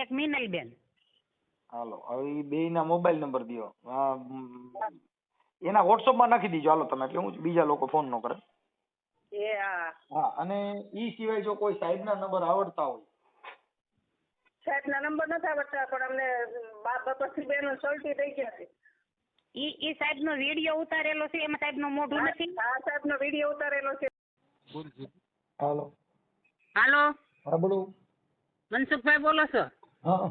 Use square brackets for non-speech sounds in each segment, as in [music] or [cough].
ને એક મિનલબેન. હાલો હવે બે ના મોબાઈલ નંબર દ્યો. એના WhatsApp માં નાખી દીજો. હાલો તમે એટલે હું બીજા લોકો ફોન નો કરે. એ હા. હા અને ઈ સિવાય જો કોઈ સાહેબના નંબર આવડતા હોય. સાહેબના નંબર નથી આવડતા પણ અમને બાપ બેનો સલટી થઈ ગયા છે. ઈ ઈ સાહેબ નો વીડિયો ઉતારેલો છે એમાં સાહેબનું મોઢું નથી? આ સાહેબનો વીડિયો ઉતારેલો છે. હાલો. હાલો. હા બોલો. મનસુખભાઈ બોલો છો? હા.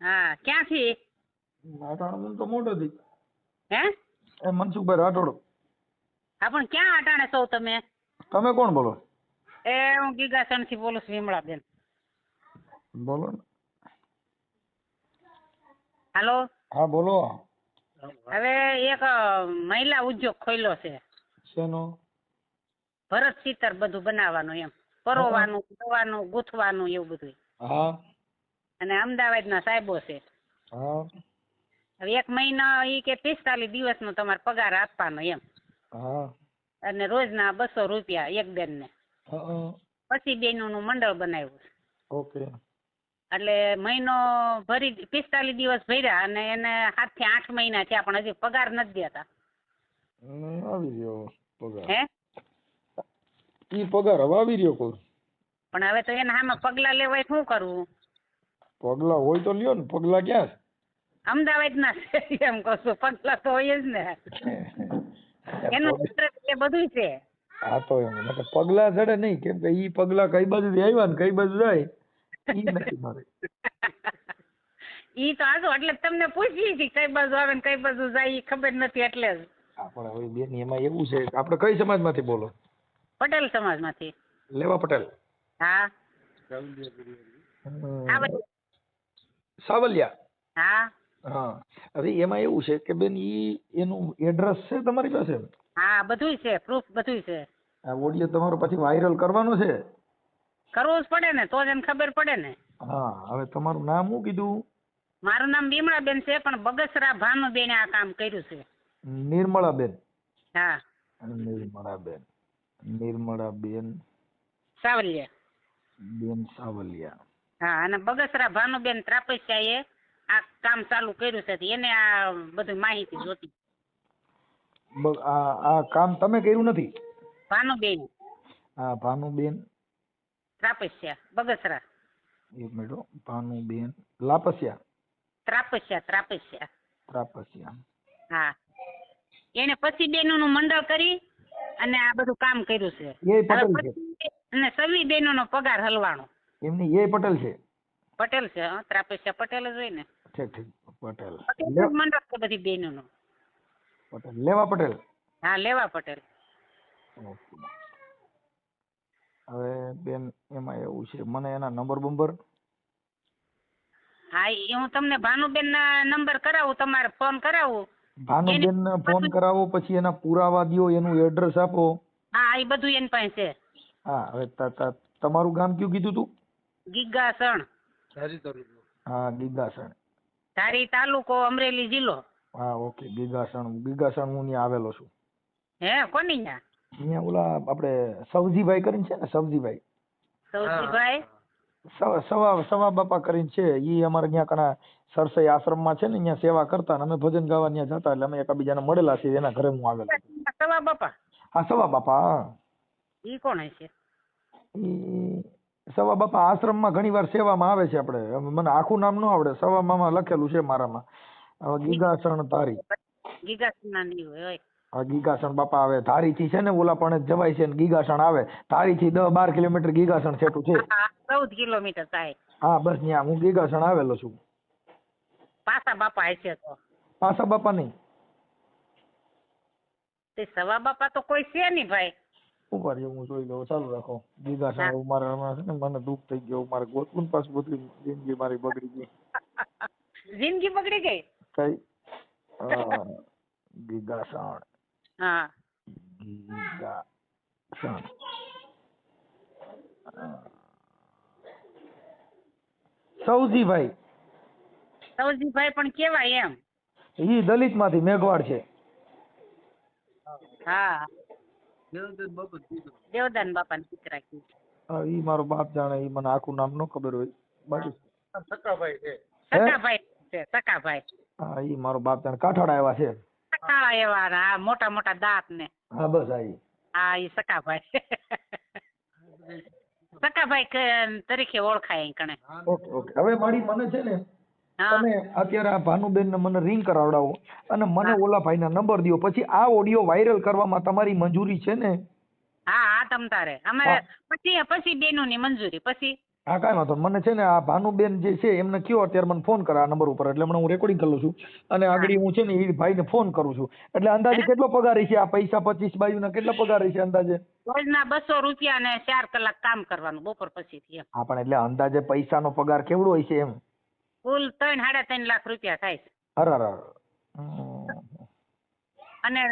હા ક્યાંથી? રાઠોડ તો મોટો થી હે? એ મનસુખભાઈ રાઠોડ. હા પણ ક્યાં અટાણે છો તમે? તમે કોણ બોલો? એ હું ગીગાસણથી બોલું છું વિમળાબેન. બોલો ને. હાલો? હા બોલો. હવે એક મહિલા ઉદ્યોગ ખોલ્યો છે. શેનો? ભરત ચિત્ર બધું બનાવવાનું એમ. પરોવાનું દવાનું ગૂંથવાનું એવું બધું હા. અને અમદાવાદના સાહેબો છે. હા. હવે એક મહિના ઈ કે પિસ્તાલીસ દિવસનો તમારે પગાર આપવાનો એમ. હા. અને રોજના બસો રૂપિયા એક બેનને. ને પછી બેનોનું મંડળ બનાવ્યું ઓકે. એટલે મહિનો ભરી પિસ્તાલીસ દિવસ ભર્યા અને એને સાતથી આઠ મહિના થયા પણ હજી પગાર નથી દેતા. આવી રહ્યો પગાર. હે? ઈ પગાર હવે આવી રહ્યો પણ હવે તો એના સામે પગલા લેવાય શું કરવું? પગલા હોય તો લ્યો ને પગલા ક્યાં અમદાવાદના છે એમ કહું છું. પગલા તો હોય જ ને. એનું [laughs] ચિત્ર એ બધું છે. હા તો એમ. એટલે પગલા ચડે નહીં. કેમ કે ઈ પગલા કઈ બાજુથી આવ્યા ને કઈ બાજુ જાય ઈ નથી મારે. [laughs] ઈ તો આજો એટલે તમને પૂછી હતી કઈ બાજુ આવે ને કઈ બાજુ જાય ઈ ખબર નથી એટલે જ. આપણે હવે બેન એમાં એવું છે કે આપણે કઈ સમાજમાંથી બોલો? પટેલ સમાજમાંથી. લેવા પટેલ. હા. હમ. સાવલિયા. હા. હા. હવે એમાં એવું છે કે બેન ઈ એનું એડ્રેસ છે તમારી પાસે? હા બધુંય છે પ્રૂફ બધુંય છે. આ ઓડિયો તમારો પછી વાયરલ કરવાનો છે? કરવું જ પડે ને તો જ એને ખબર પડે ને. હા હવે તમારું નામ શું કીધું? મારું નામ બીમળાબેન છે પણ બગસરા ભાનુબેને આ કામ કર્યું છે. નિર્મળાબેન. હા. નિર્મળાબેન. નિર્મળાબેન. સાવલિયા. બેન સાવલિયા. હા અને બગસરા ભાનુબેન ત્રાપસ્યાએ આ કામ ચાલુ કર્યું છે એને આ બધી માહિતી જોતી. આ આ કામ તમે કર્યું નથી? ભાનુબેન. હા ભાનુબેન. ત્રાપસ્યા બગસરા. એક મિનિટ ભાનુબેન લાપસિયા. ત્રાપસ્યા ત્રાપસ્યા. ત્રાપસિયા. હા. એને પછી બેનોનું મંડળ કરી અને આ બધું કામ કર્યું છે. અને સવી બેનોનો પગાર હલવાનો. એમની એ પટેલ છે. પટેલ છે હા ત્રાપેશિયા પટેલ જ હોય ને. ઠીક ઠીક પટેલ. પટેલ મંડળ છે બધી બેનોનું પટેલ. લેવા પટેલ? હા લેવા પટેલ. હવે બેન એમાં એવું છે મને એના નંબર બંબર હા એ હું તમને ભાનુબેન ના નંબર કરાવું તમારે ફોન કરાવું. ભાનુબેન ને ફોન કરાવો પછી એના પુરાવા દો એનું એડ્રેસ આપો. હા એ બધું એની પાસે છે. હા હવે તમારું ગામ કયું કીધું તું? ગીગાસણ. હા ગીગાસણ. ધારી તાલુકો અમરેલી જિલ્લો. હા ઓકે ગીગાસણ. ગીગાસણ હું ત્યાં આવેલો છું. હે કોની ન્યા? અહીંયા ઓલા આપણે સવજીભાઈ કરીને છે ને સવજીભાઈ. સવજીભાઈ? સવા સવા સવા બાપા કરીને છે. ઈ અમારે ત્યાં કણા સરસઈ આશ્રમમાં છે ને ત્યાં સેવા કરતા અને અમે ભજન ગાવા ત્યાં જતા એટલે અમે એકબીજાને મળેલા છીએ એના ઘરે હું આવેલો સવા બાપા? હા સવા બાપા ઈ કોણ છે ઈ સવા બાપા આશ્રમમાં ઘણી વાર સેવામાં આવે છે આપણે. મને આખું નામ ન આવડે. સવા મામા લખેલું છે મારામાં. હવે ગીગાસણ તારી. ગીગાસણ બાપા આવે. ધારીથી છે ને ઓલા પણ જવાય છે ને ગીગાસણ આવે. ધારીથી દસ બાર કિલોમીટર ગીગાસણ છેટું છે. હા ચૌદ કિલોમીટર થાય. હા બસ ત્યાં હું ગીગાસણ આવેલો છું. પાસા બાપા હશે તો. પાસા બાપા નહીં. તે સવા બાપા તો કોઈ છે નહીં ભાઈ. ઉપર હું જોઈ લઉં ચાલુ રાખો. દીધા સાહેબ મારે હમણાં છે ને મને દુઃખ થઈ ગયું. મારે ગોતવું પાછું બધું જિંદગી મારી બગડી ગઈ. [laughs] જિંદગી બગડી ગઈ? કઈ? ગીગાસણ. હા. ગીગાસણ. સૌજીભાઈ. સૌજીભાઈ પણ કેવાય એમ. ઈ દલિતમાંથી મેઘવાડ છે. હા. દેવદાન બાપા ને દીકરા કીધું. હા, ઈ મારો બાપ જાણે ઈ મને આખું નામ નો ખબર હોય. બાકી સકાભાઈ છે. સકાભાઈ છે સકાભાઈ હા ઈ મારો બાપ જાણે કાઠાડા આવ્યા છે. કાઠાડા એવા ને આ મોટા મોટા દાંત ને. હા બસ આ ઈ. હા ઈ સકાભાઈ સકાભાઈ તરીકે ઓળખાય કણે. Okay okay. હવે મારી મને છે ને હા તમે અત્યારે આ ભાનુબેન ને મને રિંગ કરાવડાવો અને મને ઓલા ભાઈના નંબર દો પછી આ ઓડિયો વાયરલ કરવામાં તમારી મંજૂરી છે ને? હા હા તમ તારે. અમારે પછી પછી બેનો ની મંજૂરી પછી. હા કાંઈ વાંધો મને છે ને આ ભાનુબેન જે છે એમને કયો અત્યારે મને ફોન કરે આ નંબર ઉપર. એટલે હમણાં હું રેકોર્ડિંગ કરું છું. અને આગળ હું છે ને એ ભાઈને ફોન કરું છું. એટલે અંદાજે કેટલો પગાર છે આ પૈસા પચીસ બાયુના કેટલા પગાર છે અંદાજે? રોજના બસો રૂપિયા ને ચાર કલાક કામ કરવાનું બપોર પછી હા પણ એટલે અંદાજે પૈસાનો પગાર કેવડો હોય છે એમ? કુલ ત્રણ સાડા ત્રણ લાખ રૂપિયા થાય છે. અને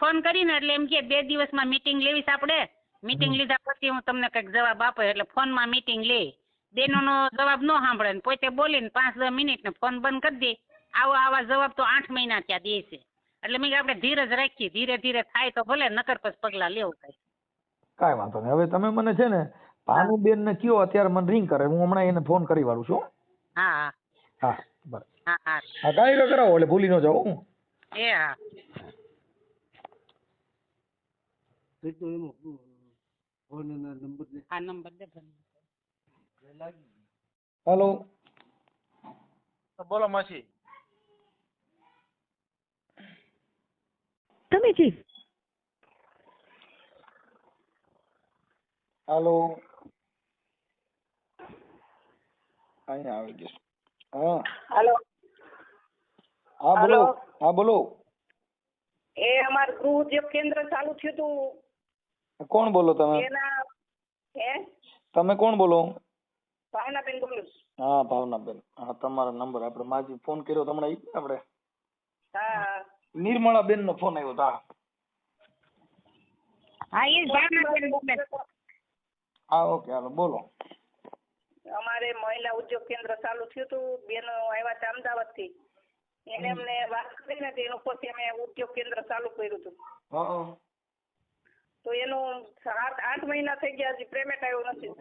ફોન કરીને એટલે એમ કે બે દિવસમાં મીટિંગ લેવી છે આપણે મીટિંગ લીધા પછી હું તમને કંઈક જવાબ આપો એટલે ફોનમાં મીટિંગ લે. બેનોનો જવાબ ન સાંભળે ને પોતે બોલીને પાંચ દસ મિનિટ ને ફોન બંધ કરી દે. આવો આવા જવાબ તો આઠ મહિના ત્યાં દે છે. એટલે મેં આપણે ધીરજ રાખીએ ધીરે ધીરે થાય તો ભલે નકર પછી પગલાં લેવું થાય કાંઈ વાંધો નહીં. હવે તમે મને છે ને ભાનુબેન ને કયો અત્યારે મને રિંગ કરે. હું હમણાં એને ફોન કરી વાળું છું હા હા. હા બરાબર. હા હા. હા ન કરાવો એટલે ભૂલી ન જાવ હું. એ હા. આ નંબર દે હેલો. બોલો માસી. તમે જી હેલો. અહીંયા આવી ગયું. હા. હાલો. હા બોલો. Hello. હા બોલો. એ અમાર ગૃહ ઉદ્યોગ કેન્દ્ર ચાલુ થયું હતું કોણ બોલો તમે? એના હે? તમે કોણ બોલો? ભાવનાબેન બોલું છું. હા ભાવનાબેન. હા તમારો નંબર આપણે માજી ફોન કર્યો તમને ઈ જ ને આપણે. હા. નિર્મળાબેન નો ફોન આવ્યો તા હા. એ જ ભાવનાબેન બોલે છે. હા ઓકે હાલો બોલો. ઉદ્યોગ કેન્દ્ર ચાલુ થયું હતું. બેનો આવ્યા હતા અમદાવાદથી એને અમને વાત કરી ને એનું પછી અમે ઉદ્યોગ કેન્દ્ર ચાલુ કર્યું હતું. તો એનું આઠ આઠ મહિના થઈ ગયા હજી પેમેન્ટ આવ્યું નથી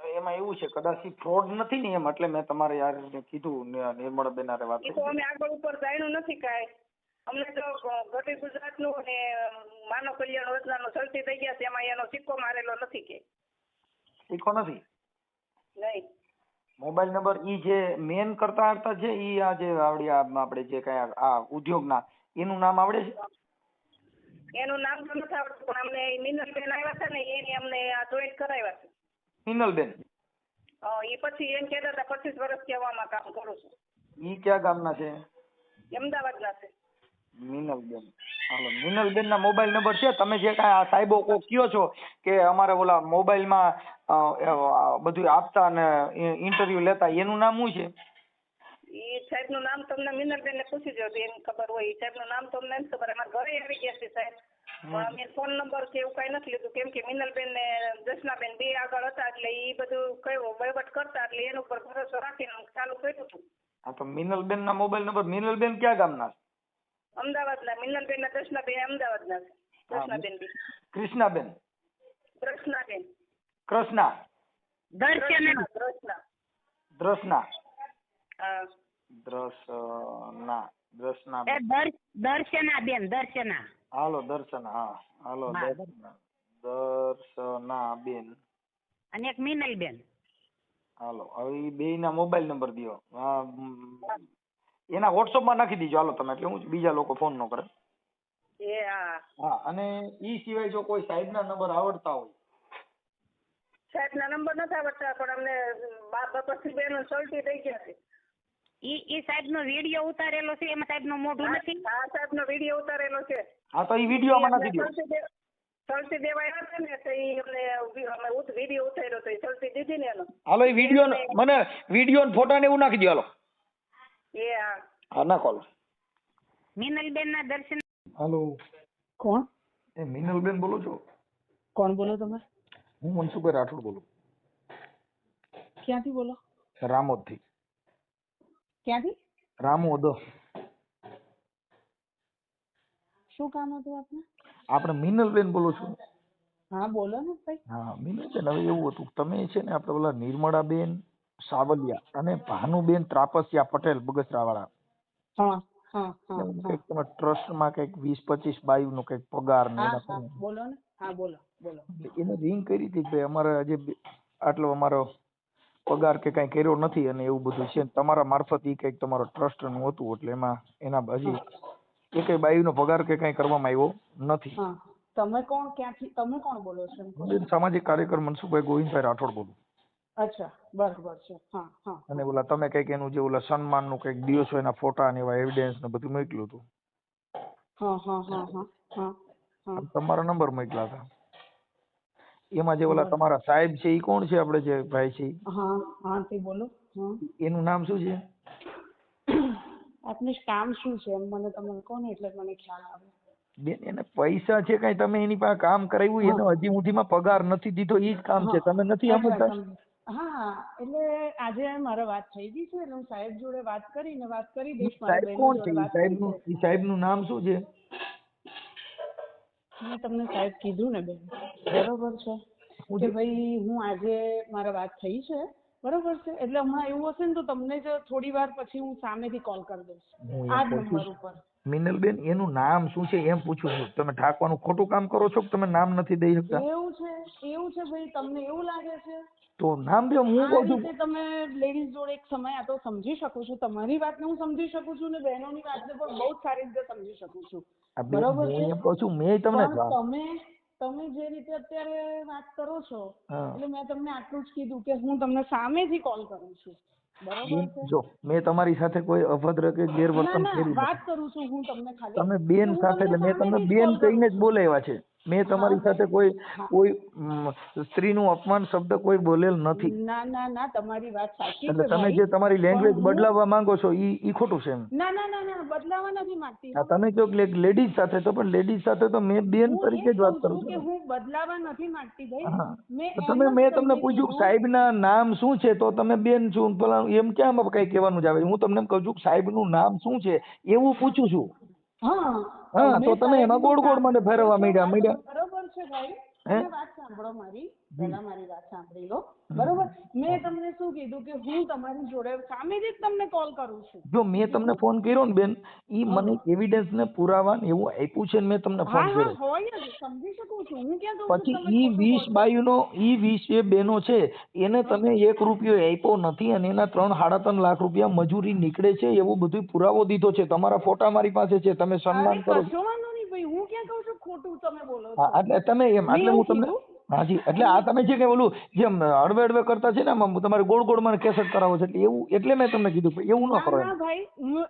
એમાં એવું છે કદાચ ફ્રોડ નથી ને એમ એટલે મેં તમારે યાર કીધું નિર્મળ બેનારે વાત તો અમે આગળ ઉપર જાણ્યું નથી કાંઈ. અમને તો ગટી ગુજરાતનું અને માનવ કલ્યાણ યોજનાનું ચલતી થઈ ગયા છે એમાં એનો સિક્કો મારેલો નથી કે. સિક્કો નથી? નહીં. મોબાઈલ નંબર ઈ જે મેન કરતા હતા છે ઈ આ જે આવડી આ આપણે જે કઈ આ- ઉદ્યોગના એનું નામ આવડે છે? એનું નામ તો નથી આવડતું પણ અમને મિનલબેન આવ્યા છે ને એની અમને આ જોઈન્ટ કરાવ્યા છે. મિનલબેન ઈ પછી એમ કહેતા હતા પચીસ વર્ષ કેવામાં કામ કરું છું. ઈ કયા ગામના છે? અમદાવાદના છે. મિનલબેન. હાલો મિનલબેન ના મોબાઈલ નંબર છે. તમે જે કાંઈ આ સાહેબો કો કયો છો કે અમારે ઓલા મોબાઈલમાં બધું આપતા અને ઇન્ટરવ્યુ લેતા એનું નામ શું છે? ઈ સાહેબનું નામ તમને મિનલબેનને પૂછી જો એમ ખબર હોય. ઈ સાહેબનું નામ તમને એમ નથી ખબર અમારા ઘરે આવી ગયા છે સાહેબ. પણ અમે ફોન નંબર કે એવું કાંઈ નથી લીધું કેમ કે મિનલબેન ને દર્શનાબેન બે આગળ હતા એટલે ઈ બધું કયો વહીવટ કરતા એટલે એના ઉપર ભરોસો રાખીને ચાલુ કર્યું હતું. હા તો મિનલબેન ના મોબાઈલ નંબર મિનલબેન ક્યાં ગામના અમદાવાદના ના ને બેન અમદાવાદના છે. દર્શનાબેન બી. કૃષ્ણાબેન. દર્શનાબેન કૃષ્ણા. દર્શના દર્શના દ્રષ્ણા. હા. દ્રષ્ણા. એ દર્શના બેન દર્શના. હાલો દર્શન હા. હાલો દર્શના દર્શના. બેન અને એક મિનલ બેન હાલો હવે બે ના મોબાઈલ નંબર દ્યો. હા, મ, એના વોટ્સઅપમાં માં નાખી દીજો. હાલો તમે એટલે હું બીજા લોકો ફોન ન કરે. એ હા. હા અને ઈ સિવાય જો કોઈ સાહેબ ના નંબર આવડતા હોય. સાહેબના નંબર નથી આવડતા પણ અમને બા બપોરથી બેનો સલટી થઈ ગયા છે. ઈ ઈ સાહેબ નો વીડિયો ઉતારેલો છે? એમાં સાહેબ નો મોઢું નથી? આ સાહેબનો વીડિયો ઉતારેલો છે. હા તો ઈ વીડિયો આમાં નાખી દીધો સલટી દેવાય હતા ને તો ઈ અમને અમે ઉત- વીડિયો ઉતાર્યો તો ઈ સલટી દીધી ને એનો. હાલો એ વીડિયો મને વીડિયો ને ફોટા ને એવું નાખી દો હાલો. હા હા નાખો હાલો ના દર્શન હાલો. કોણ? એ મિનલબેન બોલો છો? કોણ બોલો તમે? હું મનસુખભાઈ રાઠોડ બોલું. ક્યાંથી બોલો? રામોદથી ક્યાંથી? રામોદ. શું કામ હતું આપને? આપણે મિનલબેન બોલો છો. હા બોલો ને ભાઈ. હા મિનલબેન હવે એવું હતું તમે છે ને આપણે નિર્મળા નિર્મળાબેન સાવલિયા અને ભાનુબેન ત્રાપસિયા પટેલ બગસરાવાળા. વાળા ટ્રસ્ટમાં કંઈક વીસ પચીસ બાયુ નો કંઈક પગાર ને બોલો ને. હા બોલો બોલો. એને રિંગ કરી હતી કે ભાઈ અમારે આજે આટલો અમારો પગાર કે કઈ કર્યો નથી અને એવું બધું છે ને તમારા મારફત ઈ કંઈક તમારો ટ્રસ્ટનું હતું એટલે એમાં એના હજી બાયુ નો પગાર કે કઈ કરવામાં આવ્યો નથી. તમે કોણ ક્યાંથી તમે કોણ બોલો છો સામાજિક કાર્યકર મનસુખભાઈ ગોવિંદભાઈ રાઠોડ બોલું. અચ્છા બરાબર છે. હા હા. અને ઓલા તમે કંઈક એનું જે ઓલા સન્માનનું કંઈક દિવસો એના ફોટા ને એવા એવિડન્સ ને બધું મોકલ્યું હતું. હા હા હા હા હા હા. અને તમારા નંબર મોકલા હતા. એમાં જે ઓલા તમારા સાહેબ છે એ કોણ છે આપણે જે ભાઈ છે? હા હા તે બોલો. હા. એનું નામ શું છે? આપનું કામ શું છે? એમ મને તમે કહો ને એટલે મને ખ્યાલ આવે. બેન એને પૈસા છે કઈ? તમે એની પાસે કામ કરાવ્યું એને હજી સુધીમાં પગાર નથી દીધો એ જ કામ છે. તમે નથી સમજતા સમજી. હા એટલે આજે મારે વાત થઈ ગઈ છે એટલે હું સાહેબ જોડે વાત કરીને વાત કરી દઈશ સાહેબ કોણ છે સાહેબનું સાહેબ સાહેબનું નામ શું છે? મેં તમને સાહેબ કીધું ને બેન. બરોબર છે. કે ભાઈ હું આજે મારે વાત થઈ છે. બરોબર છે? એટલે હમણાં એવું હશે ને તો તમને જ થોડી વાર પછી હું સામેથી કોલ કરી દઈશ. આ જ નંબર ઉપર. મિનલબેન એનું નામ શું છે એમ પૂછું છું. તમે ઠાકવાનું ખોટું કામ કરો છો કે તમે નામ નથી દઈ શકતા? એવું છે એવું છે ભાઈ તમને એવું લાગે છે? તો નામ બે હું કહું છું. તમે લેડીઝ જોડે એક સમય આ તો સમજી શકું છું. તમારી વાતને હું સમજી શકું છું ને બહેનોની વાતને પણ બહુ સારી રીતે સમજી શકું છું. બરોબર છે? એમ કહું છું મેં તમને તમે તમે જે રીતે અત્યારે વાત કરો છો એટલે મેં તમને આટલું જ કીધું કે હું તમને સામેથી કોલ કરું છું. જો મેં તમારી સાથે કોઈ અભદ્ર કે ગેરવર્તન કરી વાત કરું છું હું તમને ખાલી. તમે બેન સાથે એટલે મેં તમને બેન કહીને જ. બોલાવ્યા છે. મેં તમારી સાથે કોઈ કોઈ સ્ત્રીનું અપમાન શબ્દ કોઈ બોલેલ નથી. ના ના ના તમારી વાત સાચી એટલે છે તમે જે તમારી લેંગ્વેજ બદલાવવા માંગો છો ઈ ઈ ખોટું છે ના ના ના ના બદલાવા નથી માંગતી. હા તમે કહો કે લેડીઝ સાથે તો પણ લેડીઝ સાથે તો મેં બેન તરીકે જ વાત કરું છું કે હું બદલાવા નથી માંગતી ભાઈ. મેં તમે મેં તમને પૂછ્યું કે કીધું. સાહેબના નામ શું છે તો તમે બેન છું પેલા એમ ક્યાં કઈ કહેવાનું જ આવે? હું તમને કહું છું સાહેબનું નામ શું છે એવું પૂછું છું. હા. હા, તો તમે એમાં ગોળ ગોળ મને ફેરવવા માંડ્યા, માંડ્યા. બરોબર છે ભાઈ હે? વાત સાંભળો મારી પહેલા મારી વાત સાંભળી લો બરોબર? મેં તમને શું કીધું કે હું તમારી જોડે સામેથી જ તમને કોલ કરું છું. જો મેં તમને ફોન કર્યો ને બેન ઈ મને એવિડન્સ ને પુરાવા ને એવું આપ્યું છે ને મેં તમને ફોન કર્યો. હોય સમજી શકું છું. હું ક્યાં પછી ઈ વીસ? બાયુનો ઈ વીસ જે બેનો છે એને તમે એક રૂપિયો આપ્યો નથી અને એના ત્રણ સાડા ત્રણ લાખ રૂપિયા મજૂરી નીકળે છે એવું બધું પુરાવો દીધો છે. તમારા ફોટા મારી પાસે છે તમે સન્માન કરો છો. નહીં ભાઈ. હું ક્યાં કહું છું ખોટું તમે બોલો એટલે તમે એમ એટલે હું તમને? હાજી એટલે આ તમે જે કે ઓલું જેમ અડવે અડવે કરતા છે ને તમારે ગોળ ગોળમાં કેસેટ કરાવો છે એટલે એવું એટલે મેં તમને કીધું એવું ન કરો ભાઈ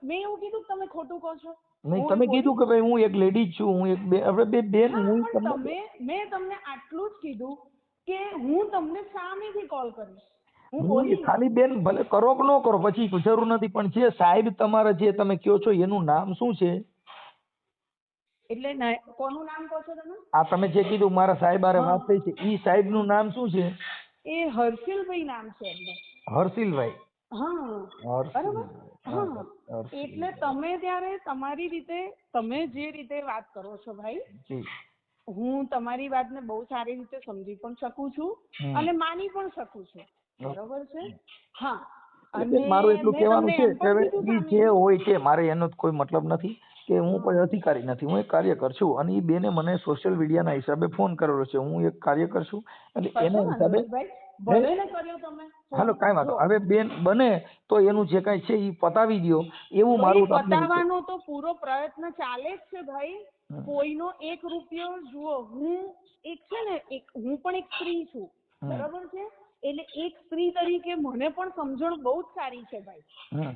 મેં એવું કીધું તમે ખોટું કહો છો. નહીં તમે કીધું કે ભાઈ હું એક લેડી છું હું એક બે બે બેન હું તમને તમે મેં તમને આટલું જ કીધું કે હું તમને સામેથી કોલ કરીશ. ખાલી બેન ભલે કરો કે ન કરો પછી જરૂર નથી પણ જે સાહેબ તમારા જે તમે કયો છો એનું નામ શું છે? એટલે ના- કોનું નામ કહો છો તમે? આ તમે જે કીધું મારા સાહેબ આરે વાત થઈ છે. ઈ સાહેબનું નામ શું છે? એ હર્ષિલભાઈ નામ છે એમનું. હર્ષિલભાઈ. હા. બરાબર? હા, હા. એટલે તમે ત્યારે તમારી રીતે તમે જે રીતે વાત કરો છો ભાઈ હું તમારી વાતને બહુ સારી રીતે સમજી પણ શકું છું અને માની પણ શકું છું. બરોબર છે? હા. અને મારું એટલું કહેવાનું છે કે જે હોય છે મારે એનો કોઈ મતલબ નથી. કે હું કોઈ અધિકારી નથી હું એક કાર્યકર છું અને એ બેને મને સોશિયલ મીડિયાના હિસાબે ફોન કરેલો છે. હું એક કાર્યકર છું એટલે એના હિસાબે હાલો કઈ વાંધો હવે બેન બને તો એનું જે કઈ છે એ પતાવી દો એવું મારું પતાવવાનો તો પૂરો પ્રયત્ન ચાલે જ છે ભાઈ. કોઈનો એક રૂપિયો જુઓ. હું એક છે ને એક હું પણ એક સ્ત્રી છું. બરાબર છે? એટલે એક સ્ત્રી તરીકે મને પણ સમજણ બહુ જ સારી છે ભાઈ.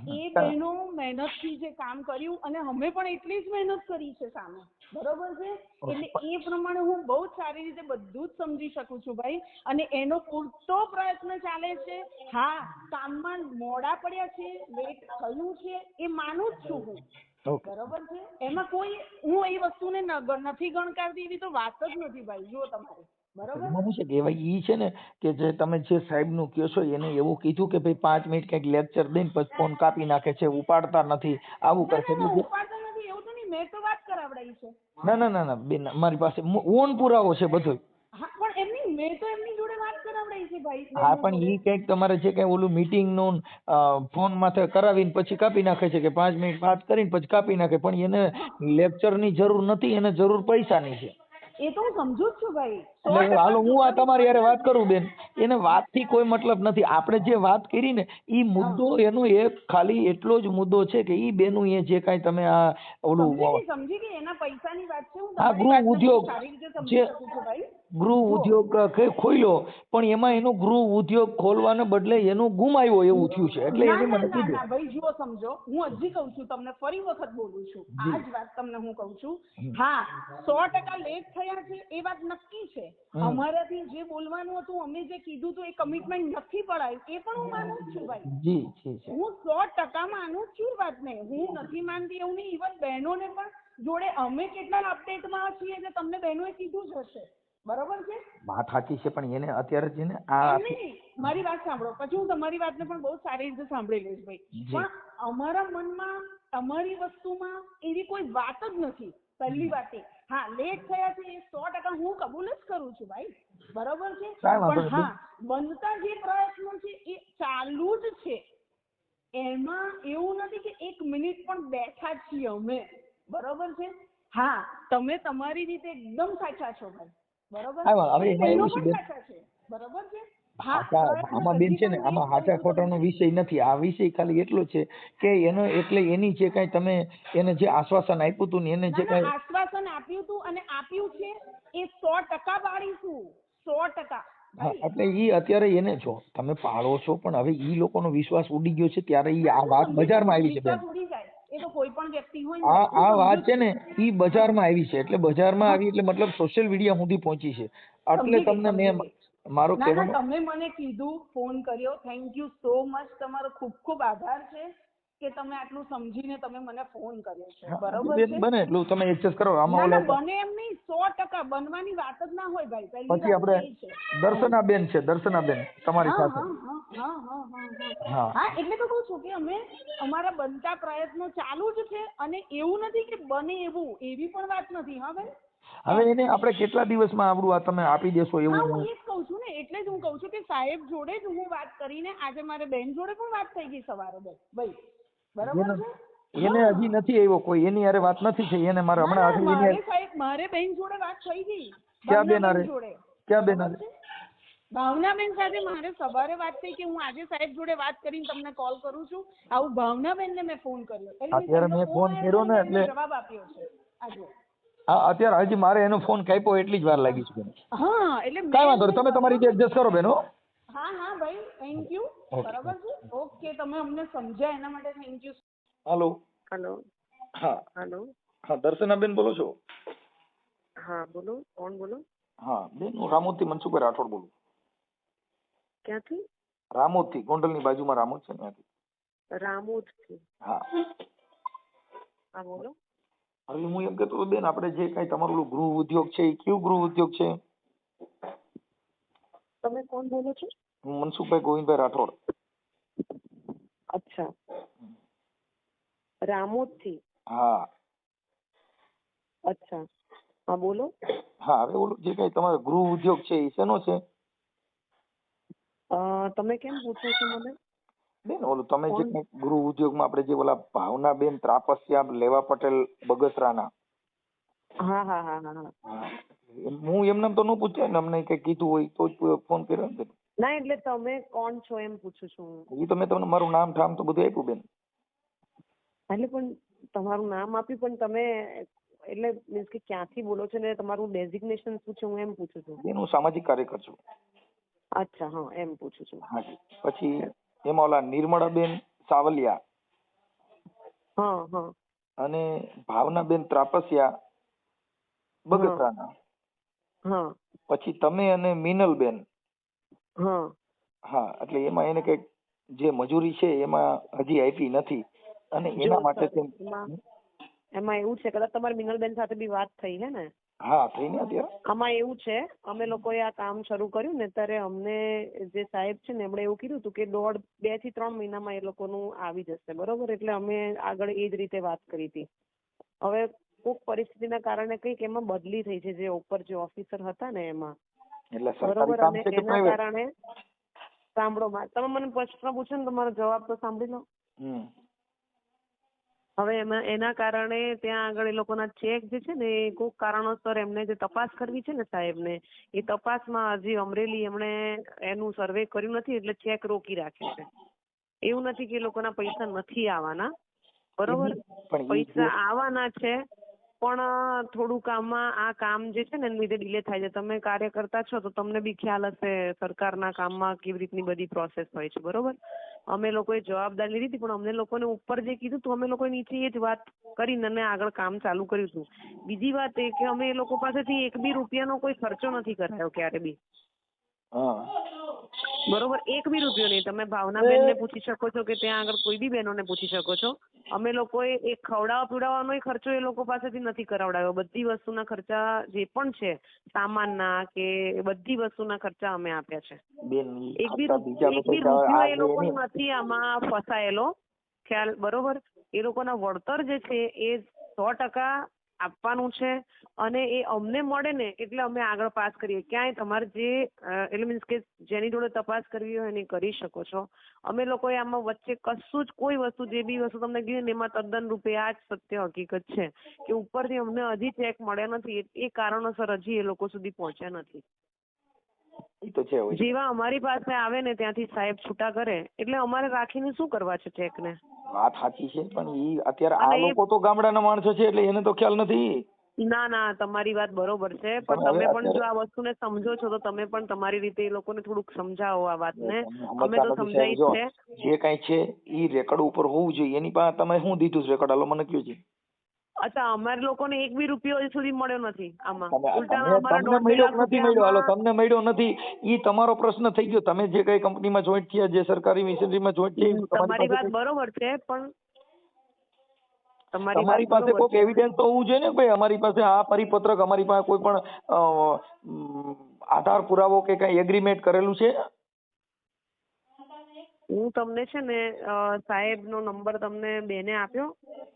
એ બહેનો મહેનતથી જે કામ કર્યું અને અમે પણ એટલી જ મહેનત કરી છે સામે. બરોબર છે? એટલે એ પ્રમાણે હું બહુ જ સારી રીતે બધું જ સમજી શકું છું ભાઈ. અને એનો પૂરતો પ્રયત્ન ચાલે છે. હા કામમાં મોડા પડ્યા છે લેટ થયું છે એ માનું જ છું હું. બરોબર છે? એમાં કોઈ હું એ વસ્તુને ન- નથી ગણકારતી એવી તો વાત જ નથી ભાઈ. જુઓ તમારે. બરોબર? એમાં શું છે કે ભાઈ ઈ છે ને કે જે તમે જે સાહેબનું કહો છો એને એવું કીધું કે ભાઈ પાંચ મિનિટ કંઈક લેક્ચર દઈને પછી ફોન કાપી નાખે છે ઉપાડતા નથી આવું ના કરશે. ના ના ઉપાડતા નથી એવું તો નહીં મેં તો વાત કરાવડાવી છે. ના ના ના ના બેન મારી પાસે ઓન પુરાવો છે બધું. હા પણ એમની મેં તો એમની જોડે વાત કરાવડાવી છે ભાઈ હા પણ ઈ કંઈક તમારે જે કંઈ ઓલું મીટિંગનું ફોન માથે કરાવીને પછી કાપી નાખે છે કે પાંચ મિનિટ વાત કરીને પછી કાપી નાખે પણ એને લેક્ચરની જરૂર નથી એને જરૂર પૈસાની છે. એ તો હું સમજુ જ છું ભાઈ. હાલો હું આ તમારી યારે વાત કરું બેન. એને વાતથી કોઈ મતલબ નથી. આપણે જે વાત કરી ને એ મુદ્દો એનો એક ખાલી એટલો જ મુદ્દો છે કે એ બેનું એ જે કાંઈ તમે આ ઓલું સમજી ગઈ એના પૈસાની વાત છે. હું આ ગૃહ ઉદ્યોગ જે ગૃહ ઉદ્યોગ કે ખોલ્યો પણ એમાં એનો ગૃહ ઉદ્યોગ ખોલવાને બદલે એનું ગુમાવ્યો એવું થયું છે. એટલે એને મને કીધું. ભાઈ જુઓ સમજો. હું હજી કહું છું તમને ફરી વખત બોલું છું. આ જ વાત તમને હું કહું છું. હા સો ટકા લેટ થયા છે એ વાત નક્કી છે. અમારાથી જે બોલવાનું હતું અમે જે કીધું તો એ કમિટમેન્ટ નથી પડાયું. એ પણ હું માનું છું ભાઈ. જી હું સો ટકા માનું છું છું વાતને. હું નથી માનતી એવું નહીં. ઇવન બહેનોને પણ જોડે અમે કેટલા અપડેટમાં છીએ જે તમને બહેનોએ કીધું જ હશે. બરોબર છે? વાત સાચી છે પણ એને અત્યારે છે ને આ મારી વાત સાંભળો. પછી હું તમારી વાતને પણ બહુ સારી રીતે સાંભળી લઈશ ભાઈ. પણ અમારા મનમાં તમારી વસ્તુમાં એવી કોઈ વાત જ નથી. પહેલી વાત. હા લેટ થયા છે એ સો ટકા હું કબૂલ જ કરું છું ભાઈ. બરોબર છે? પણ હા બનતા જે પ્રયત્નો છે એ ચાલુ જ છે. એમાં એવું નથી કે એક મિનિટ પણ બેઠા છીએ અમે. બરોબર છે? હા તમે તમારી રીતે એકદમ સાચા છો ભાઈ. બરોબર? હા, હવે એમાં બહેનો એવું છે પણ બેન. સાચા છે. બરોબર છે? હા આમાં બેન છે ને આમાં હાચા ખોટાનો વિષય નથી. આ વિષય ખાલી એટલો છે કે એનો એટલે એની જે કાંઈ તમે એને જે આશ્વાસન આપ્યું હતું ને એને જે કાંઈ આશ્વાસન આપ્યું હતું અને આપ્યું છે એ સો ટકા પાડીશું સો ટકા. એટલે ઈ અત્યારે એને જો તમે પાળો છો પણ હવે ઈ લોકોનો વિશ્વાસ ઉડી ગયો છે ત્યારે ઈ આ વાત બજારમાં આવી છે બેન. એ તો કોઈ પણ વ્યક્તિ હોય આ આ વાત છે ને ઈ બજારમાં આવી છે. એટલે બજારમાં આવી એટલે મતલબ સોશિયલ મીડિયા સુધી પહોંચી છે. એટલે તમને મેં મારો કહેવાનો તમે મને કીધું ફોન કર્યો. થેન્ક યુ સો મચ તમારો ખૂબ ખૂબ આભાર છે કે તમે આટલું સમજીને તમે મને ફોન કર્યો છે. બરોબર છે? બને એટલું તમે એડજસ્ટ કરો. આમાં ઓલા બને એમ સો ટકા બનવાની વાત જ ના હોય ભાઈ. પહેલી પછી વાત આપણે એ છે. દર્શનાબેન છે દર્શનાબેન તમારી હા, સાથે. હા, હા, હા, હા, હા, હા. હા. હા એટલે તો કહું છું કે અમે અમારા બનતા પ્રયત્નો ચાલુ જ છે અને એવું નથી કે બને એવું એવી પણ વાત નથી હા ભાઈ? હવે એને આપણે કેટલા દિવસમાં આવડું આ તમે આપી દેશો હા એવું? હું એ જ કહું છું ને એટલે જ હું કહું છું કે સાહેબ જોડે જ હું વાત કરીને આજે મારે બેન જોડે પણ વાત થઈ ગઈ સવારે બેન ભાઈ. બરાબર છે? એને હજી નથી આવ્યો કોઈ એની હારે વાત નથી થઈ એને મારે હમણાં ના, મારે એને સાહેબ મારે બેન જોડે વાત થઈ ગઈ. ક્યાં બેન ભાવનાબેન હારે? ક્યાં બેન હારે? ભાવનાબેન સાથે મારે સવારે વાત થઈ કે હું આજે સાહેબ જોડે વાત કરીને તમને કોલ કરું છું. આવું ભાવનાબેનને મેં ફોન કર્યો. અત્યારે મેં ફોન કર્યો ને એટલે જવાબ આપ્યો છે. આજે હા અત્યારે હજી મારે એનો ફોન કાપ્યો એટલી જ વાર લાગી છે હા એટલે કઈ કાંઈ વાંધો નહીં તમે તમારી રીતે એડજસ્ટ કરો બેનો હા. હા ભાઈ થેન્ક યુ બરાબર છે? ઓકે તમે અમને સમજ્યા એના માટે થેન્ક યુ હાલો. હલો. હા. હલો. હા દર્શનાબેન બોલો છો? હા બોલો. કોણ બોલો? હા બેન હું રામોદથી મનસુખભાઈ રાઠોડ બોલું. ક્યાંથી? રામોદથી ગોંડલની બાજુમાં રામોદ છે ત્યાંથી. રામોદથી. હા. હા બોલો. હવે હું એમ કહેતો બેન આપણે જે કાંઈ તમારું ગૃહ ઉદ્યોગ છે એ કયું ગૃહ ઉદ્યોગ છે? તમે કોણ બોલો છો? હું મનસુખભાઈ ગોવિંદભાઈ રાઠોડ. અચ્છા. રામોદથી. હા. અચ્છા. હા બોલો. હા હવે ઓલું જે કઈ તમારો ગૃહ ઉદ્યોગ છે એ શેનો છે? તમે કેમ પૂછો છો મને? બેન ઓલું તમે જે? કાંઈ ગૃહ ઉદ્યોગમાં આપણે જે ઓલા ભાવનાબેન ત્રાપસ્યા લેવા પટેલ બગસરાના. હા હા હા હા હા. હા. એમ- હું એમને તો ન પૂછાય ને અમને કઈ કીધું હોય તો જ ફોન કર્યો ને. ના એટલે તમે કોણ છો એમ પૂછું છું હું. એ તો મેં તમને મારું નામ ઠામ તો બધું આપ્યું બેન. એટલે પણ તમારું નામ આપ્યું પણ તમે એટલે મીન્સ કે ક્યાંથી બોલો છો ને તમારું ડેઝિગ્નેશન શું છે હું એમ પૂછું છું. બેન હું સામાજિક કાર્યકર છું. અચ્છા હા એમ પૂછું છું. પછી એમાં ઓલા નિર્મળાબેન સાવલિયા. હા હા. અને ભાવનાબેન ત્રાપસિયા બગસરાના. હા. પછી તમે અને મિનલબેન. હા. હા એટલે એમાં એને કંઈક જે મજૂરી છે એમાં હજી આપી નથી. અને એના માટે એમાં એવું છે કદાચ તમારી મિનલબેન સાથે બી વાત થઈ હે ને? હા થઈને અત્યારે? આમાં એવું છે અમે લોકોએ આ કામ શરૂ કર્યું ને ત્યારે અમને જે સાહેબ છે ને એમણે એવું કીધું હતું કે દોઢ બેથી ત્રણ મહિનામાં એ લોકોનું આવી જશે બરોબર? એટલે અમે આગળ એ જ રીતે વાત કરી હતી. હવે કોઈક પરિસ્થિતિના કારણે કંઈક એમાં બદલી થઈ છે જે ઉપર જે ઓફિસર હતા ને એમાં. બરોબર? અને એના કારણે સાંભળો તમે મને પ્રશ્ન પૂછો ને તમારો જવાબ તો સાંભળી લો. હવે એમાં એના કારણે ત્યાં આગળ એ લોકોના ચેક જે છે ને એ કોઈક કારણોસર એમને જે તપાસ કરવી છે ને સાહેબને એ તપાસમાં હજી અમરેલી એમણે એનું સર્વે કર્યું નથી એટલે ચેક રોકી રાખ્યો છે. એવું નથી કે એ લોકોના પૈસા નથી આવવાના બરોબર? પૈસા આવવાના છે પણ થોડુંક આમાં આ કામ જે છે ને એના લીધે ડિલે થાય છે. તમે કાર્યકર્તા છો તો તમને બી ખ્યાલ હશે સરકારના કામમાં કેવી રીતની બધી પ્રોસેસ હોય છે બરોબર? અમે લોકોએ જવાબદારી લીધી હતી, પણ અમને લોકોને ઉપર જે કીધું હતું અમે લોકોએ નીચે એ જ વાત કરીને અને આગળ કામ ચાલુ કર્યું હતું. બીજી વાત એ કે અમે એ લોકો પાસેથી એક બી રૂપિયાનો કોઈ ખર્ચો નથી કરાયો ક્યારે બી. હા. બરોબર? એક બી રૂપિયો નહીં. તમે ભાવનાબેન ને પૂછી શકો છો કે ત્યાં આગળ કોઈ બી બહેનોને પૂછી શકો છો. અમે લોકોએ એ ખવડાવવા પીવડાવવાનો ખર્ચો એ લોકો પાસેથી નથી કરાવડાવ્યો બધી વસ્તુના ખર્ચા જે પણ છે સામાનના કે બધી વસ્તુના ખર્ચા અમે આપ્યા છે. એક બી ખાતા એક બી રૂપિયો એ લોકો નથી આમાં ફસાયેલો. ખ્યાલ બરોબર? એ લોકોના વળતર જે છે એ સો ટકા આપવાનું છે અને એ અમને મળે ને એટલે અમે આગળ પાસ કરીએ. ક્યાંય તમારે જે એટલે મીન્સ કે જેની જોડે તપાસ કરવી હોય એને કરી શકો છો. અમે લોકોએ આમાં વચ્ચે કશું જ કોઈ વસ્તુ, જે બી વસ્તુ તમને કીધી ને એમાં તદ્દન રૂપે આ જ સત્ય હકીકત છે કે ઉપરથી અમને હજી ચેક મળ્યા નથી. એ- એ કારણોસર હજી એ લોકો સુધી પહોંચ્યા નથી. ઈ તો છે હોય જેવા અમારી પાસે આવે ને ત્યાંથી સાહેબ છૂટા કરે એટલે અમારે રાખીને શું કરવા છે ચેક ને વાત સાચી છે પણ ઈ અત્યારે આ અને એ- લોકો તો ગામડાના માણસો છે એટલે એને તો ખ્યાલ નથી. ના ના તમારી વાત બરોબર છે પણ હવે તમે પણ જો આ વસ્તુને સમજો છો તો તમે પણ તમારી રીતે એ લોકોને થોડુંક સમજાવો આ વાતને. અમે તો સમજતા નથી સાહેબ. સમજાઈ જ છે. જે કાંઈ છે ઈ રેકર્ડ ઉપર હોવું જોઈએ. એની પાસે તમે શું દીધું છે રેકર્ડ હાલો મને કયો છે? અચ્છા અમારે લોકોને એક બી રૂપિયો હજી સુધી મળ્યો નથી આમાં. તમને મળ્યો નથી મળ્યો. હાલો તમને મળ્યો નથી. ઈ તમારો પ્રશ્ન થઈ ગયો. તમે જે કઈ કંપનીમાં જોઈન્ટ થયા જે સરકારી મિશનરીમાં જોઈન્ટ થયા તમારી વાત બરોબર છે પણ તમારી પાસે કોઈ. એવિડન્સ તો હોવું જોઈએ ને ભાઈ? અમારી પાસે આ પરિપત્રક અમારી પાસે કોઈ પણ આધાર પુરાવો કે કઈ એગ્રીમેન્ટ કરેલું છે? હું તમને છે ને સાહેબ નો નંબર તમને બેને આપ્યો.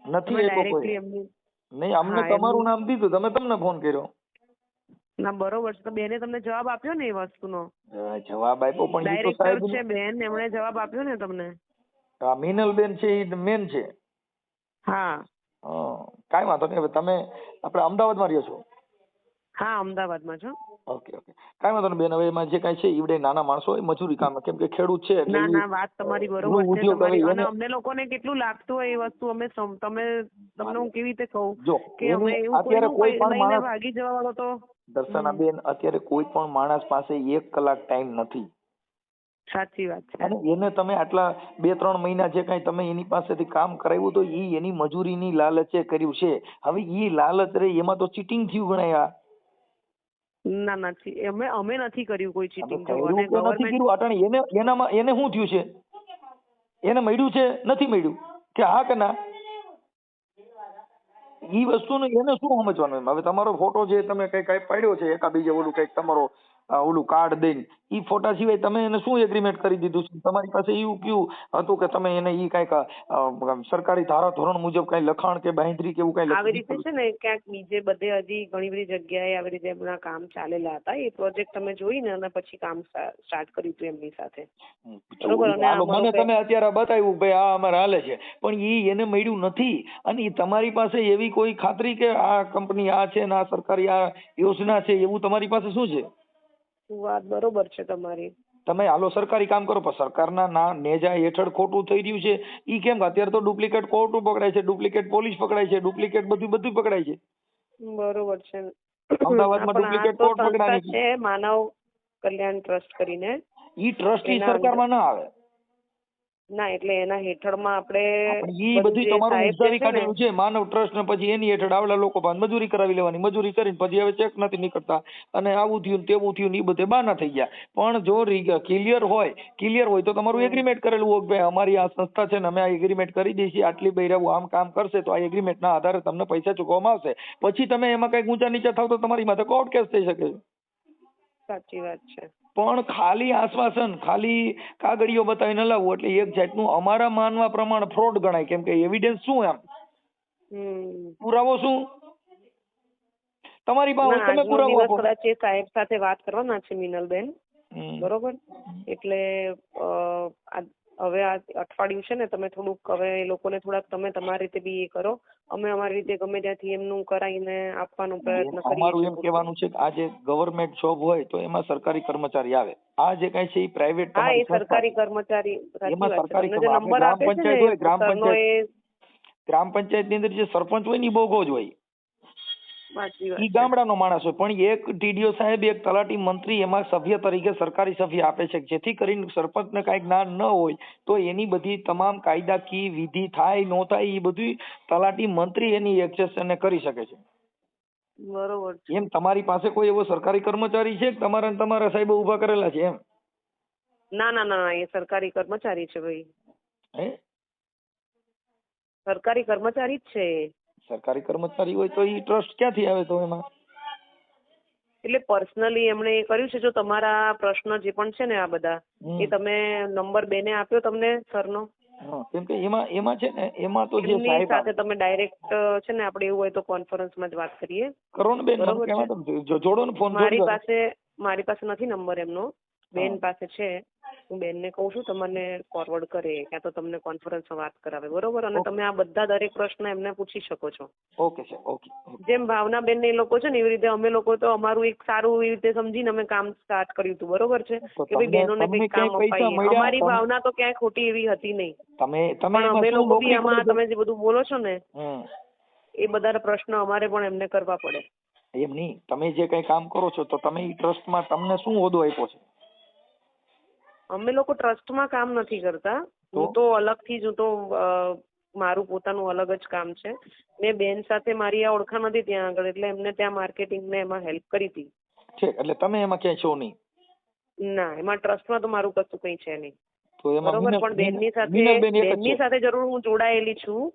નથી ડાયરેક્ટલી એમની નહીં અમને હા, તમારું નામ દીધું તમે તમને ફોન કર્યો. ના બરોબર છે. તો બેને તમને જવાબ આપ્યો ને એ વસ્તુનો? અ, જવાબ આપ્યો પણ એ તો ડાયરેક્ટર સાહેબ છે બેન એમણે જવાબ આપ્યો ને તમને. આ મિનલબેન છે એ મેન છે. હા. કાઈ કાંઈ વાંધો નહીં હવે તમે આપણે અમદાવાદમાં રહ્યો છો? હા અમદાવાદમાં છો. ઓકે ઓકે કાંઈ વાંધો નહીં બેન હવે એમાં જે કાંઈ છે ઈવડે નાના માણસો હોય મજૂરી કામ કેમ કે ખેડૂત છે એટલે ના ના વાત તમારી બરોબર છે ઉદ્યોગ તમારી અને અમને લોકોને કેટલું લાગતું હોય એ વસ્તુ અમે સમ- તમે તમને હું કેવી રીતે કહું જો કે અમે એની એવું અત્યારે કોઈ કોઈ પણ લઈને માણસ ભાગી જવા વાળો તો? દર્શનાબેન અત્યારે કોઈ પણ માણસ પાસે એક કલાક ટાઈમ નથી. સાચી વાત છે. અને એને તમે આટલા બે ત્રણ મહિના જે કાંઈ તમે એની પાસેથી કામ કરાવ્યું તો ઈ એની મજૂરીની લાલચે કર્યું છે. હવે ઈ લાલચ રે એમાં તો ચીટિંગ થયું ગણાય આ. ના નથી. અમે અમે નથી કર્યું કોઈ ચીટિંગ એને એનામાં એને શું થયું છે? એને મળ્યું છે? નથી મળ્યું. કે હા કે ના? ઈ વસ્તુનું એને શું સમજવાનું એમ? હવે તમારો ફોટો જે તમે કઈ કઈ પાડ્યો છે એકાબીજે ઓલું કંઈક તમારો ઓલું કાર્ડ દઈને. એ ફોટા સિવાય તમે એને શું એગ્રીમેન્ટ કરી દીધું છે? તમારી પાસે એવું કયું હતું કે તમે એને એ કંઈક સરકારી ધારા ધોરણ મુજબ કઈ લખાણ કે બાંધરી કે એવું કઈ આવી રીતે છે ને ક્યાંક બીજે બધે હજી ઘણી બધી જગ્યાએ આવી રીતે એમના કામ ચાલેલા હતા. એ પ્રોજેક્ટ તમે જોઈને અને પછી કામ સ્ટાર્ટ કર્યું હતું એમની સાથે. બરોબર, મને તમે અત્યારે બતાવ્યું ભાઈ આ અમારે હાલે છે. પણ ઈ એને મળ્યું નથી. અને તમારી પાસે એવી કોઈ ખાતરી કે આ કંપની આ છે ને આ સરકારી આ યોજના છે એવું તમારી પાસે શું છે? વાત બરોબર છે તમારી. તમે હાલો સરકારી કામ કરો પણ સરકારના ના નેજા હેઠળ ખોટું થઈ રહ્યું છે ઈ કેમ અત્યારે તો ડુપ્લિકેટ કોર્ટો પકડાય છે ડુપ્લિકેટ પોલીસ પકડાય છે ડુપ્લિકેટ બધું બધું પકડાય છે. બરોબર છે. અમદાવાદમાં ડુપ્લિકેટ કોર્ટ સંસ્થા છે માનવ કલ્યાણ ટ્રસ્ટ કરીને. ઈ ટ્રસ્ટી ઈ સરકારમાં ના આવે. ના એટલે એના હેઠળમાં આપણે એ બધું તમારું ઉધારી કાઢેલું છે માનવ ટ્રસ્ટ ને પછી એની હેઠળ આવેલા લોકો પાસે મજૂરી કરાવી લેવાની મજૂરી કરીને પછી હવે ચેક નથી નીકળતા. અને આવું થયું તેવું થયું એ બધે બાના થઈ ગયા. પણ જો ક્લિયર હોય ક્લિયર હોય તો તમારું એગ્રીમેન્ટ કરેલું હોય ભાઈ અમારી આ સંસ્થા છે ને અમે આ એગ્રીમેન્ટ કરી દઈશું આટલી બૈરાવું આમ કામ કરશે તો આ એગ્રીમેન્ટ ના આધારે તમને પૈસા ચૂકવવામાં આવશે. પછી તમે એમાં કંઈક ઊંચા નીચા થાવ તો તમારી માથે કોર્ટ કેસ થઈ શકે છે. સાચી વાત છે. પણ ખાલી આશ્વાસન ખાલી કાગળીઓ બતાવીને લાવવું એટલે એક જાતનું અમારા માનવા પ્રમાણે ફ્રોડ ગણાય. કેમ કે એવિડન્સ શું એમ? હમ. પુરાવો શું? તમારી પાસે તમે પુરાવો કદાચ એ સાહેબ સાથે વાત કરવાના છે મિનલબેન. બરોબર? એટલે હવે આ અઠવાડિયું છે ને તમે થોડુંક હવે એ લોકોને થોડાક તમે તમારી રીતે બી એ કરો. અમે અમારી રીતે ગમે ત્યાંથી એમનું કરાવીને આપવાનો પ્રયત્ન કરીએ. અમારું એમ કહેવાનું છે કે આ જે ગવર્મેન્ટ જોબ હોય તો એમાં સરકારી કર્મચારી આવે. આ જે કઈ છે એ પ્રાઇવેટ હા એ સરકારી કર્મચારી એમાં સરકારી નંબર આપે છે હોય, ગ્રામ પંચાયત ગ્રામ પંચાયતની અંદર જે સરપંચ હોય ને એ બોગો જ હોય. ઈ ગામડાનો માણસ હોય. પણ એક ટીડીઓ સાહેબ એક તલાટી મંત્રી એમાં સભ્ય તરીકે સરકારી સભ્ય આપે છે. જેથી કરીને સરપંચને કાંઈ જ્ઞાન ન હોય તો એની બધી તમામ કાયદાકીય વિધિ થાય ન થાય એ બધી તલાટી મંત્રી એની એક્સેસ કરી શકે છે. બરોબર એમ તમારી પાસે કોઈ એવો સરકારી કર્મચારી છે કે તમારા તમારા સાહેબ ઊભા કરેલા છે એમ? ના ના ના એ સરકારી કર્મચારી છે ભાઈ. હે? સરકારી કર્મચારી જ છે. સરકારી કર્મચારી હોય તો એ ટ્રસ્ટ ક્યાંથી આવે તો એમાં? એટલે પર્સનલી એમણે એ કર્યું છે જો તમારા પ્રશ્ન જે પણ છે ને આ બધા એ તમે નંબર બેને આપ્યો તમને સરનો? કેમ કે એમાં એમાં છે ને એમાં તો જે સાહેબ સાથે તમે ડાયરેક્ટ છે ને આપણે એવું હોય તો કોન્ફરન્સમાં જ વાત કરીએ. કરો ને બેન ને. જોડો ને ફોન મારી પાસે મારી પાસે નથી નંબર એમનો. બેન પાસે છે. હું બેનને કહું છું તમને ફોરવર્ડ કરે ક્યાં તો તમને કોન્ફરન્સમાં વાત કરાવે. બરોબર? અને તમે આ બધા દરેક પ્રશ્ન એમને પૂછી શકો છો. Okay sir. ઓકે. જેમ ભાવના બેન ને એ લોકો છે ને એવી રીતે અમે લોકો તો અમારું એક સારું એવી રીતે સમજીને અમે કામ સ્ટાર્ટ કર્યું હતું. બરોબર છે? કે ભાઈ બહેનોને કંઈક કામ અપાઈએ. અમારી ભાવના તો ક્યાંય ખોટી એવી હતી નહીં. તમે તમે અમે લોકો બી આમાં તમે જે બધું બોલો છો ને એ બધા પ્રશ્ન અમારે પણ એમને કરવા પડે. એમ નહીં. તમે જે કઈ કામ કરો છો તો તમે ઈ ટ્રસ્ટમાં તમને શું હોદ્દો આપ્યો છે? અમે લોકો ટ્રસ્ટમાં કામ નથી કરતા? હું તો અલગથી જ હું તો મારું પોતાનું અલગ જ કામ છે. મેં બેન સાથે મારી આ ઓળખાણ હતી ત્યાં આગળ એટલે એમને ત્યાં માર્કેટિંગ ને એમાં હેલ્પ કરી હતી. એટલે તમે એમાં ક્યાંય છો નહીં? ના એમાં ટ્રસ્ટમાં તો મારું કશું કંઈ છે નહીં. બરોબર પણ બેનની સાથે બેનની સાથે જરૂર હું જોડાયેલી છું.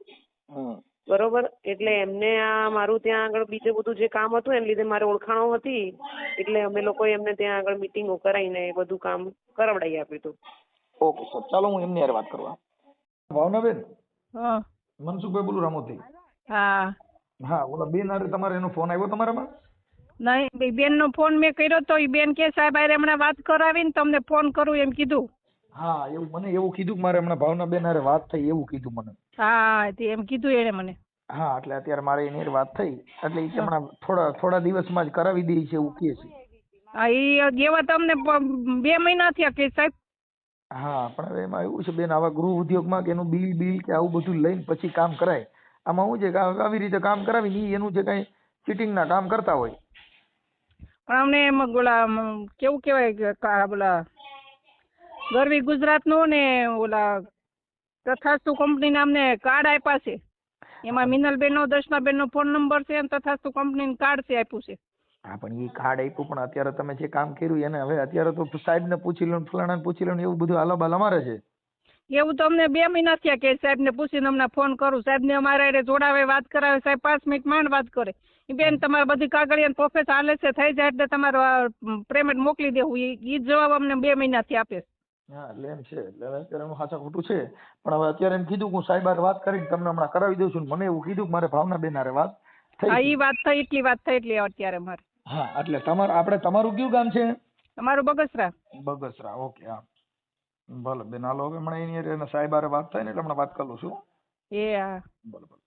બરોબર? એટલે એમને આ મારું ત્યાં આગળ બીજું બધું જે કામ હતું એને લીધે મારે ઓળખાણો હતી. એટલે અમે લોકોએ એમને ત્યાં આગળ મિટિંગો કરાવીને એ બધું કામ કરાવડાવી આપ્યું હતું. ઓકે સર ચાલો હું એમની હારે વાત કરવા ભાવનાબેન? હા. મનસુખભાઈ બોલું રામોથી. હા. હા ઓલા બેન હારે તમારે એનો ફોન આવ્યો તમારામાં? નહીં બેનનો ફોન મેં કર્યો તો એ બેન કે સાહેબ આરે હમણાં વાત કરાવીને તમને ફોન કરું એમ કીધું. હા એવું મને એવું કીધું કે મારે હમણાં ભાવનાબેન હારે વાત થઈ એવું કીધું મને. હા તે એમ કીધું એણે મને. હા એટલે અત્યારે મારે એની હારે વાત થઈ એટલે એ હમણાં થોડા થોડા દિવસમાં જ કરાવી દે છે એવું કહે છે. હા એ જેવા તમને બે મહિના થયા કે સાહેબ? હા પણ હવે એમાં એવું છે બેન આવા ગૃહ ઉદ્યોગમાં કે એનું બિલ બિલ કે આવું બધું લઈને પછી કામ કરાય. આમાં શું છે કે આવી રીતે કામ કરાવી એનું જે કાંઈ ચીટિંગના કામ કરતા હોય. પણ અમને એમ બોલા કેવું કહેવાય ઓલા ગરવી ગુજરાતનું ને ઓલા તથાસ્તુ કંપનીના અમને કાર્ડ આપ્યા છે. એમાં મિનલબેનનો દર્શનાબેનનો ફોન નંબર છે અને તથાસ્તુ કંપનીનું કાર્ડ છે આપ્યું છે. હા પણ એ કાર્ડ આપ્યું પણ અત્યારે તમે જે કામ કર્યું એને હવે અત્યારે તો સાહેબને પૂછી લો ને ફલાણાને પૂછી લો એવું બધું આલાબાલ અમારે છે. એવું તો અમને બે મહિના થયા કે સાહેબને પૂછીને અમને ફોન કરું. સાહેબને અમારે એને જોડાવે વાત કરાવે સાહેબ પાંચ મિનિટ માંડ વાત કરે. બેન તમારે બધી કાગળિયા પ્રોફેસ હાલે છે થઈ જાય એટલે તમારું પેમેન્ટ મોકલી દેવું. જ જવાબ અમને બે મહિનાથી આપે છે. હા એટલે એમ છે. એટલે હવે અત્યારે હું સાચા ખોટું છે. પણ હવે અત્યારે એમ કીધું કે હું સાહેબ હારે વાત કરીને તમને હમણાં કરાવી દઉં છું ને મને એવું કીધું કે મારે ભાવનાબેન હારે વાત થઈ હા ઈ વાત થઈ એટલી વાત થઈ એટલી અત્યારે મારે. હા એટલે તમારે આપણે તમારું કયું ગામ છે? તમારું બગસરા. બગસરા ઓકે હા. ભલે બેન હાલો હવે હમણાં એની હારે એના સાહેબ હારે વાત થાય ને એટલે હમણાં વાત કરું છું. એ હા. ભલે ભલે.